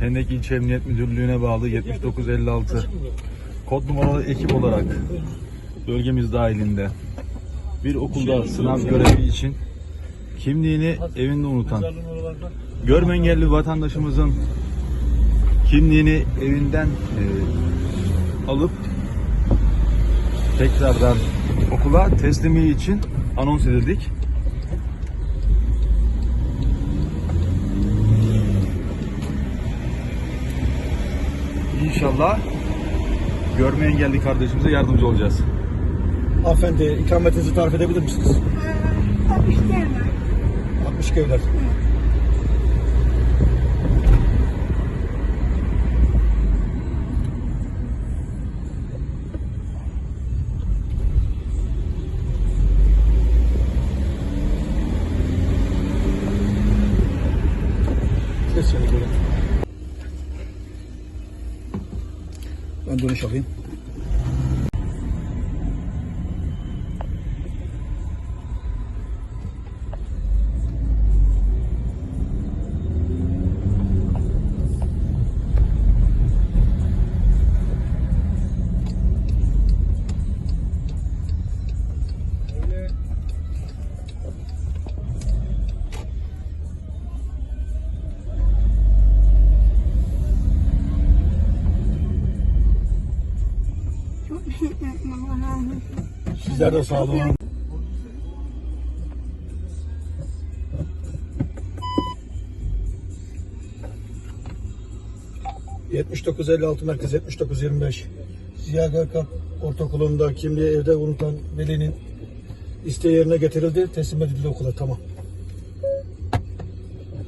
Hendek İlçe Emniyet Müdürlüğü'ne bağlı 7956 kod numaralı ekip olarak bölgemiz dahilinde bir okulda sınav görevi için kimliğini evinde unutan görme engelli vatandaşımızın kimliğini evinden e, alıp tekrardan okula teslimi için anons edildik. İnşallah görme engelli kardeşimize yardımcı olacağız. Hanımefendi ikametinizi tarif edebilir misiniz? Tabii işte 62 evler. Ses seni اندونيشيا فين؟ Sizler de sağ olun. ...7956 merkez 7925... Ziya Gökalp Ortaokulu'nda kimliği evde unutan velinin... ...isteği yerine getirildi, teslim edildi okula, tamam.